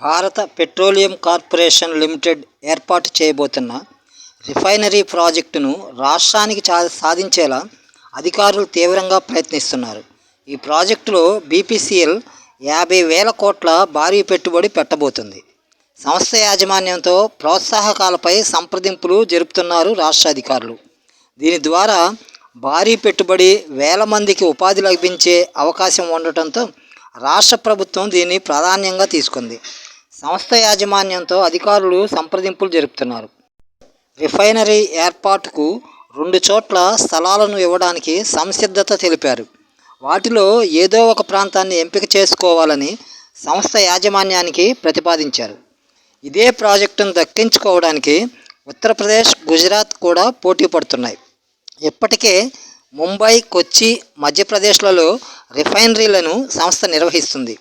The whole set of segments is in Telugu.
భారత పెట్రోలియం కార్పొరేషన్ లిమిటెడ్ ఏర్పాటు చేయబోతున్న రిఫైనరీ ప్రాజెక్టును రాష్ట్రానికి చా సాధించేలా అధికారులు తీవ్రంగా ప్రయత్నిస్తున్నారు. ఈ ప్రాజెక్టులో బీపీసీఎల్ యాభై వేల కోట్ల భారీ పెట్టుబడి పెట్టబోతుంది. సంస్థ యాజమాన్యంతో ప్రోత్సాహకాలపై సంప్రదింపులు జరుపుతున్నారు రాష్ట్ర అధికారులు. దీని ద్వారా భారీ పెట్టుబడి వేల మందికి ఉపాధి లభించే అవకాశం ఉండటంతో రాష్ట్ర ప్రభుత్వం దీన్ని ప్రాధాన్యంగా తీసుకుంది. సంస్థ యాజమాన్యంతో అధికారులు సంప్రదింపులు జరుపుతున్నారు. రిఫైనరీ ఏర్పాటుకు రెండు చోట్ల స్థలాలను ఇవ్వడానికి సంసిద్ధత తెలిపారు. వాటిలో ఏదో ఒక ప్రాంతాన్ని ఎంపిక చేసుకోవాలని సంస్థ యాజమాన్యానికి ప్రతిపాదించారు. ఇదే ప్రాజెక్టును దక్కించుకోవడానికి ఉత్తరప్రదేశ్ గుజరాత్ కూడా పోటీ పడుతున్నాయి. ఇప్పటికే ముంబై కొచ్చి మధ్యప్రదేశ్లలో రిఫైనరీలను సంస్థ నిర్వహిస్తుంది.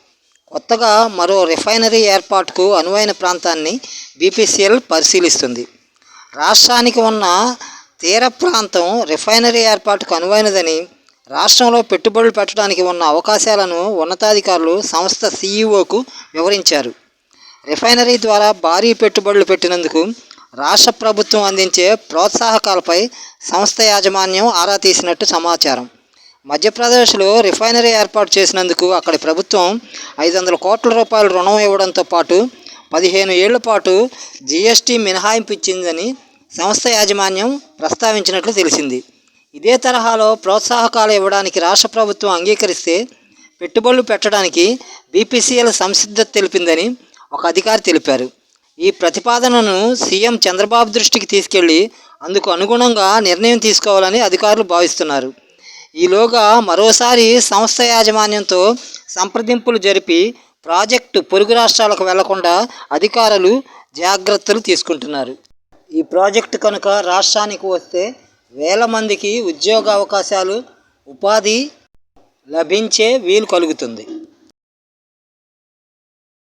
కొత్తగా మరో రిఫైనరీ ఏర్పాటుకు అనువైన ప్రాంతాన్ని బీపీసీఎల్ పరిశీలిస్తుంది. రాష్ట్రానికి ఉన్న తీర ప్రాంతం రిఫైనరీ ఏర్పాటుకు అనువైనదని రాష్ట్రంలో పెట్టుబడులు పెట్టడానికి ఉన్న అవకాశాలను ఉన్నతాధికారులు సంస్థ సీఈఓకు వివరించారు. రిఫైనరీ ద్వారా భారీ పెట్టుబడులు పెట్టినందుకు రాష్ట్ర ప్రభుత్వం అందించే ప్రోత్సాహకాలపై సంస్థ యాజమాన్యం ఆరా తీసినట్టు సమాచారం. మధ్యప్రదేశ్లో రిఫైనరీ ఏర్పాటు చేసినందుకు అక్కడి ప్రభుత్వం ఐదు వందల కోట్ల రూపాయల రుణం ఇవ్వడంతో పాటు పదిహేను ఏళ్ళ పాటు జీఎస్టీ మినహాయింపు ఇచ్చిందని సంస్థ యాజమాన్యం ప్రస్తావించినట్లు తెలిసింది. ఇదే తరహాలో ప్రోత్సాహకాలు ఇవ్వడానికి రాష్ట్ర ప్రభుత్వం అంగీకరిస్తే పెట్టుబడులు పెట్టడానికి బీపీసీఎల్ సంసిద్ధత తెలిపిందని ఒక అధికారి తెలిపారు. ఈ ప్రతిపాదనను సీఎం చంద్రబాబు దృష్టికి తీసుకెళ్ళి అందుకు అనుగుణంగా నిర్ణయం తీసుకోవాలని అధికారులు భావిస్తున్నారు. ఈలోగా మరోసారి సంస్థ యాజమాన్యంతో సంప్రదింపులు జరిపి ప్రాజెక్టు పొరుగు రాష్ట్రాలకు వెళ్ళకుండా అధికారులు జాగ్రత్తలు తీసుకుంటున్నారు. ఈ ప్రాజెక్టు కనుక రాష్ట్రానికి వస్తే వేల మందికి ఉద్యోగ అవకాశాలు ఉపాధి లభించే వీలు కలుగుతుంది.